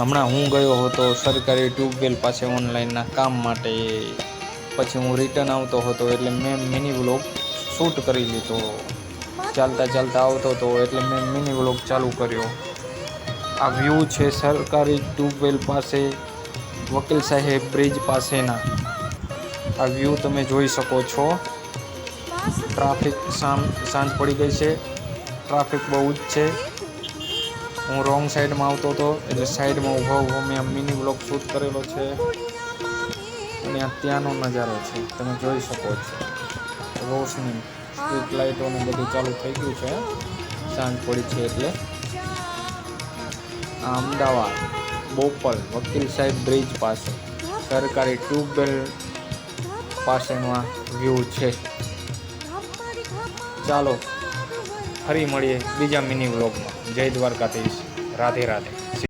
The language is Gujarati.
હમણાં હું ગયો હતો સરકારી ટ્યુબવેલ પાસે ઓનલાઈનના કામ માટે. પછી હું રિટર્ન આવતો હતો એટલે મેં મિની વ્લોગ શૂટ કરી લીધો. ચાલતા ચાલતા આવતો હતો એટલે મેં મિની વ્લોગ ચાલુ કર્યો. આ વ્યૂ છે સરકારી ટ્યુબવેલ પાસે, વકીલ સાહેબ બ્રિજ પાસેના. આ વ્યૂ તમે જોઈ શકો છો. ટ્રાફિક સાંજ પડી ગઈ છે. ટ્રાફિક બહુ જ છે. હું રોંગ સાઈડમાં આવતો હતો, એટલે સાઈડમાં ઊભો ઊભો મેં મિની બ્લોક શૂટ કરેલો છે. અને આ ત્યાંનો નજારો છે, તમે જોઈ શકો છો. રોશની સ્ટ્રીટ લાઇટોનું બધું ચાલુ થઈ ગયું છે સાંજ પડી છે એટલે. આ અમદાવાદ, બોપલ, વકીલ સાહેબ બ્રિજ પાસે. સરકારી ટ્યુબવેલ પાસેનો આ વ્યૂ છે. ચાલો ફરી મળીએ બીજા મિની વ્લોગમાં. જય દ્વારકાધીશ. રાધે રાધે.